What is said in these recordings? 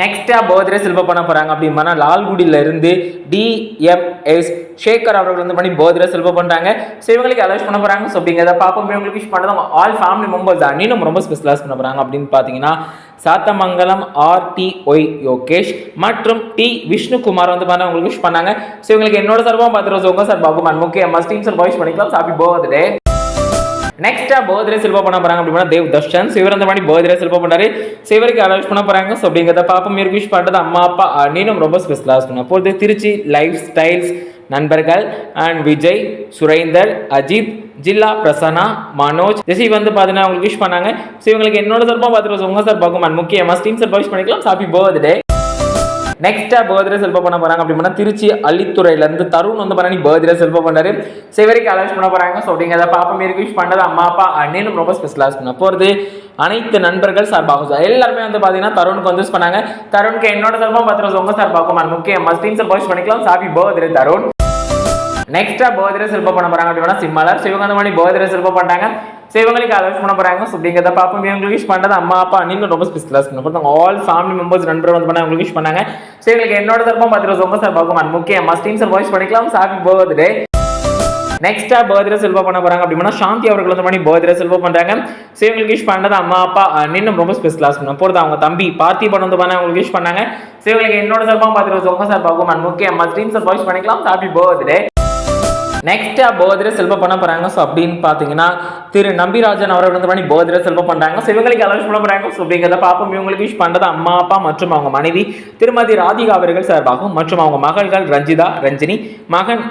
நெக்ஸ்டா போதிரை செல்வ பண்ண போறாங்க அப்படின்னா லால்குடியில இருந்து டிஎம்எஸ் சேகர் அவர்கள் வந்து பண்ணி போதிரை செல்வ பண்றாங்க. ஸோ இவங்களுக்கு அலோஸ் பண்ண போறாங்க. ஸோ அப்படிங்கிறத பார்ப்போம். இவங்களுக்கு விஷ் பண்ணது ஆல் ஃபேமிலி மெம்பர்ஸ் தான். இன்னும் ரொம்ப ஸ்பெஷலாஸ் பண்ண போறாங்க அப்படின்னு பார்த்தீங்கன்னா Sathamangalam R D Y Yogesh மற்றும் டி விஷ்ணுகுமார் வந்து பண்ண உங்களுக்கு விஷ் பண்ணாங்க. ஸோ இவங்களுக்கு என்னோட சார்பாக பார்த்துருவோம் உங்க சார் பாகுமான் முக்கிய மஸ்டீம் சார் விஷ் பண்ணிக்கலாம். ஹாப்பி பர்த்டே நெக்ஸ்ட்டாக பர்த்டே செல்வ பண்ண போகிறாங்க அப்படின்னா தேவ் தர்ஷன். சிவர் அந்த மாதிரி பர்த்டே செல்வ பண்ணாரு சிவருக்கு அலோஸ் பண்ண போகிறாங்க ஸோ அப்படிங்கிறத பாப்பா மீர் விஷ் பண்ணுறது அம்மா அப்பா நீனும் ரொம்ப ஸ்பெஷலாக பண்ண போகிறது திருச்சி லைஃப் ஸ்டைல்ஸ் நண்பர்கள் அண்ட் விஜய் சுரேந்தர் அஜித் ஜில்லா பிரசன்னா மனோஜ். ஜெசி வந்து பார்த்தீங்கன்னா அவங்களுக்கு விஷ் பண்ணாங்க. ஸோ இவங்களுக்கு என்னோட சார்பாக பார்த்துருவோம் உங்கள் சார் அண்ட் முக்கியமாக ஸ்டீம் சார் விஷ் பண்ணிக்கலாம். ஹாப்பி பர்த்டே நெக்ஸ்டா பர்த்டே செல்வ பண்ண போறாங்க அப்படின்னா திருச்சி அள்ளித்துறையில இருந்து தருண் வந்து பண்ணி பர்த்டே செல்வ பண்ணாரு. சிவரிக்கு அலோஸ் பண்ண போறாங்க. ஸோ அப்படிங்கிறத பாப்பா மீறி விஷ் பண்ணது அம்மா அப்பா அண்ணனும் ரொம்ப ஸ்பெஷலாக பண்ண போறது. அனைத்து நண்பர்கள் சார்பாகும் சார். எல்லாருமே வந்து பாத்தீங்கன்னா தருணுக்கு வந்து பண்ணாங்க. தருணுக்கு என்னோட சார்பாக பத்திரம் உங்க சார்பாகும் முக்கியம் மஸ்டீம் சார் விஷ் பண்ணிக்கலாம். Happy birthday Tarun. நெக்ஸ்டா பர்த்டே செல்ப பண்ண போறாங்க அப்படின்னா சிம்மலர் சிவகந்தமணி பர்த்டே செல்ப பண்ணாங்க ஸோ இவங்களுக்கு அலோஸ் பண்ண போகிறாங்க ஸோ அப்படிங்கிறத பார்ப்போம் இவங்களுக்கு விஷ் பண்ணுறது அம்மா அப்பா நீங்க ரொம்ப ஸ்பெஷலாக பண்ண போகிறாங்க ஆல் ஃபேமிலி மெம்பர்ஸ் நண்பர் வந்து பண்ண உங்களுக்கு விஷ் பண்ணாங்க. ஸோ எங்களுக்கு என்னோட தரப்பும் ரோஸ் உங்க சார் பார்க்கும் முக்கியம் மஸ்டீம் சார் வாய்ஸ் பண்ணிக்கலாம். ஹாப்பி பர்த்டே நெக்ஸ்டா பர்த்டே செல்வ பண்ண போறாங்க. அப்படின்னா சாந்தி அவர்கள் வந்து பண்ணி பர்த்டே செல்வ பண்றாங்க. ஸோ இவங்களுக்கு விஷ் பண்ணது அம்மா அப்பா இன்னும் ரொம்ப ஸ்பெஷலாக பண்ண போகிறது அவங்க தம்பி பார்த்தி பண்ண வந்து பண்ண அவங்களுக்கு விஷ் பண்ணாங்க. ஸோ இவங்களுக்கு என்னோட சார்பாக பார்த்துட்டு உங்க சார் பார்க்கும் முக்கியம் மஸ்டீம் சார் வாய்ஸ் பண்ணிக்கலாம். ஹாப்பி பர்த்டே நெக்ஸ்ட்டாக பர்த்டே செல்வா பண்ண போகிறாங்க ஸோ அப்படின்னு பார்த்தீங்கன்னா திரு நம்பிராஜன் அவர்கள் வந்து பண்ணி பர்த்டே செல்வம் பண்ணுறாங்க ஸோ இவங்களுக்கு அலோஸ் பண்ண போறாங்க. ஸோ அப்படிங்கிறத பார்ப்போம் இவங்களுக்கு விஷ் பண்ணுறது அம்மா அப்பா மற்றும் அவங்க மனைவி திருமதி ராதிகா அவர்கள் சார்பாகவும் மற்றும் அவங்க மகள்கள் ரஞ்சிதா ரஞ்சினி மகன்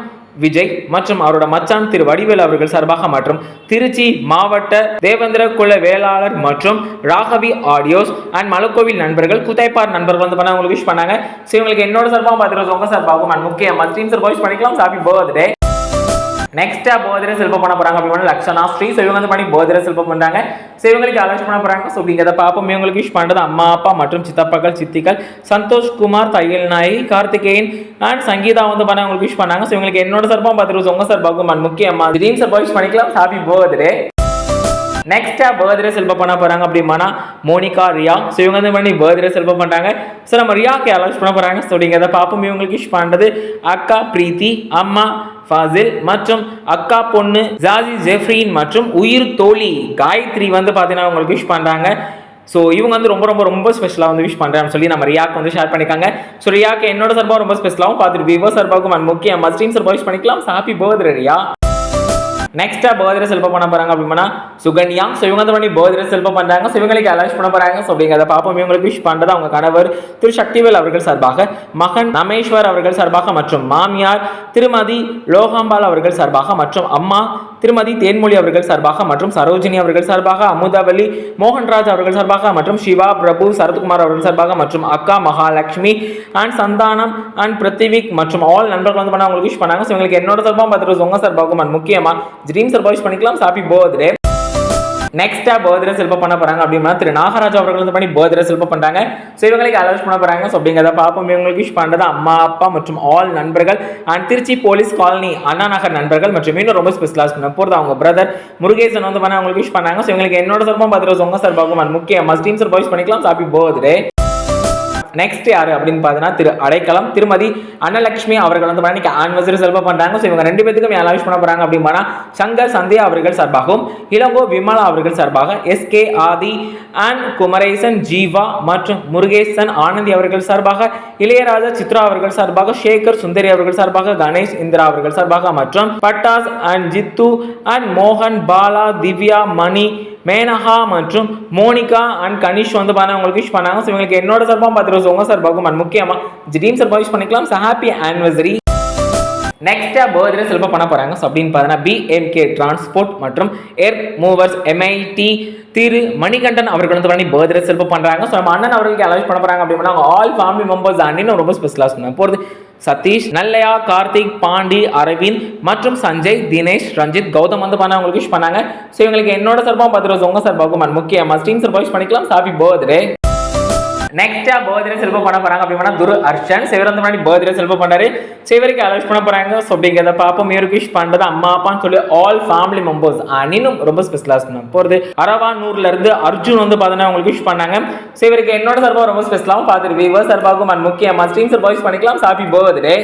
விஜய் மற்றும் அவரோட மச்சான் திரு வடிவேல் அவர்கள் சார்பாக மற்றும் திருச்சி மாவட்ட தேவேந்திர குல வேளாளர் மற்றும் ராகவி ஆடியோஸ் அண்ட் மலக்கோவில் நண்பர்கள் குத்தைப்பார் நண்பர்கள் வந்து பண்ண உங்களுக்கு விஷ் பண்ணாங்க. ஸோ இவங்களுக்கு என்னோட சார்பாக பார்த்துருக்கோம் உங்க சார்பாகவும் அண்ட் முக்கிய மஸ்டீம் சார் விஷ் பண்ணிக்கலாம். ஹாப்பி பர்த்டே நெக்ஸ்டா போதிர செல்பம் பண்ண போறாங்க அப்படின்னா லக்ஷனா. ஸ்ரீ ஸோ இவங்க வந்து பண்ணி போதிர சிற்பம் பண்றாங்க. ஸோ இவங்களுக்கு அலோஸ் பண்ண போறாங்க? ஸோ அப்படிங்கிறத பார்ப்போம். இவங்களுக்கு விஷ் பண்ணுறது அம்மா அப்பா மற்றும் சித்தப்பாக்கள் சித்திகள் சந்தோஷ் குமார் தையல் நாய் கார்த்திகேயன் அண்ட் சங்கீதா வந்து பண்ண உங்களுக்கு விஷ் பண்ணாங்க. ஸோ இவங்களுக்கு என்னோட சார்பாக பார்த்துட்டு உங்க சார் பாக்கும் முக்கியமா ட்ரீம் சார் விஷ் பண்ணிக்கலாம். ஹாப்பி பர்த்டே நெக்ஸ்டா பர்த்டே செல்ப பண்ண போறாங்க அப்படிமானா மோனிகா ரியா. ஸோ இவங்க வந்து பண்ணி பர்த்டே செல்ப பண்றாங்க. ஸோ நம்ம ரியாக்கு அலோஸ் பண்ண போறாங்க? ஸோ அப்படிங்கிறத பார்ப்போம். இவங்களுக்கு விஷ் பண்ணுறது அக்கா பிரீத்தி அம்மா ஃபாசில் மற்றும் அக்கா பொண்ணு ஜாசி ஜெஃப்ரின் மற்றும் உயிர் தோழி காயத்ரி வந்து பார்த்தீங்கன்னா உங்களுக்கு விஷ் பண்ணுறாங்க ஸோ இவங்க வந்து ரொம்ப ரொம்ப ரொம்ப ஸ்பெஷலாக வந்து விஷ் பண்ணுறேன் சொல்லி நம்ம ரியாக்கு வந்து ஷேர் பண்ணிக்காங்க ஸோ ரியாக்கு என்னோட சார்பாக ரொம்ப ஸ்பெஷலாகவும் பார்த்துட்டு விவோ சார்பாகவும் and முக்கியம் மஸ்டீம் சார்பாக விஷ் பண்ணிக்கலாம். Happy birthday Riya. நெக்ஸ்ட்டாக பர்த்டே செல்ப பண்ண போகிறாங்க அப்படின்னா சுகன்யா. ஸோ இவங்க வந்து பண்ணி பர்த்டே செல்ப பண்ணுறாங்க ஸோ இவங்களுக்கு அலாஷ் பண்ண போகிறாங்க ஸோ அப்படிங்கிறத பார்ப்போம். இவங்களுக்கு விஷ் பண்றது அவங்க கணவர் திரு சக்திவேல் அவர்கள் சார்பாக மகன் ரமேஸ்வர் அவர்கள் சார்பாக மற்றும் மாமியார் திருமதி லோகாம்பால் அவர்கள் சார்பாக மற்றும் அம்மா திருமதி தேன்மொழி அவர்கள் சார்பாக மற்றும் சரோஜினி அவர்கள் சார்பாக அமுதாவலி மோகன்ராஜ் அவர்கள் சார்பாக மற்றும் சிவா பிரபு சரத்குமார் அவர்கள் சார்பாக மற்றும் அக்கா மகாலட்சுமி அண்ட் சந்தானம் அண்ட் பிருத்திவிக் மற்றும் ஆல் நண்பர்கள் வந்து பண்ண அவங்களுக்கு விஷ் பண்ணாங்க. ஸோ உங்களுக்கு என்னோட சார்பாக பார்த்துட்டு உங்கள் சார்பாகும் அண்ட் முக்கியமாக ட்ரீம் சார்பாக விஷ் பண்ணிக்கலாம். ஹாப்பி பர்த்டே நெக்ஸ்டா பர்த்டே செல்ப பண்ண போறாங்க அப்படின்னா திரு நாகராஜ் அவர்கள் வந்து பண்ணி பர்த்டே செல்ப பண்றாங்க. ஸோ இவங்களுக்கு அலோஸ் பண்ண போறாங்க. ஸோ அப்படிங்கிறத பார்ப்போம். இவங்களுக்கு விஷ் பண்றது அம்மா அப்பா மற்றும் ஆல் நண்பர்கள். And Trichy police colony Anna Nagar நண்பர்கள் மற்றும் இன்னும் ரொம்ப ஸ்பெஷலாக பண்ண போகிறது அவங்க பிரதர் முருகேசன் வந்து பண்ண அவங்களுக்கு விஷ் பண்ணாங்க. ஸோ இவங்களுக்கு என்னோட சார்பாக பார்த்துட்டு உங்க சார்பாகவும். And முக்கிய மஸ்டீம் சார் விஷ் பண்ணிக்கலாம். ஹாப்பி பர்த்டே நெக்ஸ்ட் யார் அப்படின்னு பார்த்தீங்கன்னா திரு அடைக்கலம் திருமதி அன்னலட்சுமி அவர்கள் வந்து இன்னைக்கு ஆனிவர்சரி செல்ப பண்ணுறாங்க ஸோ இவங்க ரெண்டு பேத்துக்கும் யாரும் விஷ் பண்ண போகிறாங்க அப்படின்னா சங்கர் சந்தியா அவர்கள் சார்பாகவும் இளங்கோ விமலா அவர்கள் சார்பாக S K Aadhi and Kumaresan Jeeva மற்றும் முருகேசன் ஆனந்தி அவர்கள் சார்பாக இளையராஜா சித்ரா அவர்கள் சார்பாக சேகர் சுந்தரி அவர்கள் சார்பாக கணேஷ் இந்திரா அவர்கள் சார்பாக மற்றும் பட்டாஸ் அண்ட் ஜித்து அண்ட் மோகன் பாலா திவ்யா மணி மேனகா மற்றும் மோனிகா அண்ட் கனிஷ் வந்து பார்த்தா உங்களுக்கு விஷ் பண்ணாங்க. ஸோ இவங்களுக்கு என்னோட சார்பாக பார்த்துட்டு உங்க சார்பாகும் அண்ட் முக்கியமா ஜிடீம் சார்பாக விஷ் பண்ணிக்கலாம். ஸோ ஹாப்பி ஆனிவர்சரி நெக்ஸ்டா பர்த்டே செல்ப பண்ண போறாங்க. ஸோ அப்படின்னு பார்த்தீங்கன்னா பிஎம்கே டிரான்ஸ்போர்ட் மற்றும் ஏர் மூவர்ஸ் எம்ஐடி திரு மணிகண்டன் அவர்கள் வந்து பண்ணி பர்த்டே செல்ப பண்றாங்க. ஸோ நம்ம அண்ணன் அவர்களுக்கு அலோஸ் பண்ண போறாங்க அப்படின்னா அவங்க ஆல் ஃபேமிலி மெம்பர்ஸ் அண்ணின்னு ரொம்ப ஸ்பெஷலாக சொன்னாங்க. போகிறது சதீஷ் நல்லையா கார்த்திக் பாண்டி அரவிந்த் மற்றும் சஞ்சய் தினேஷ் ரஞ்சித் கௌதம் வந்து பண்ண அவங்களுக்கு விஷ் பண்ணாங்க. ஸோ இவங்களுக்கு என்னோட சார்பாக பார்த்துட்டு உங்க சார்பாகும் முக்கியமாக ஸ்டீம் சார்பாக விஷ் பண்ணிக்கலாம். ஹாப்பி பர்த்டே நெக்ஸ்டா பர்த்டே செல்ப பண்ண போறாங்க அப்படின்னா துரு அர்ஷன் சிவர் வந்து முன்னாடி பர்த்டே செல்ப பண்ணாரு. சிவருக்கு அலோஸ் பண்ண போறாங்க. ஸோ அப்படிங்கிறத பார்ப்போம். இவருக்கு விஷ் பண்றது அம்மா அப்பான்னு சொல்லி ஆல் ஃபேமிலி மெம்பர்ஸ் அனினும் ரொம்ப ஸ்பெஷலாக பண்ண அரவா நூர்ல இருந்து அர்ஜுன் வந்து பார்த்தீங்கன்னா உங்களுக்கு விஷ் பண்ணாங்க. சிவருக்கு என்னோட சர்வா ரொம்ப ஸ்பெஷலாகவும் பார்த்துட்டு வீவர் சார்பாகவும் and முக்கியமா ஸ்ட்ரீம் சார் பண்ணிக்கலாம். Happy birthday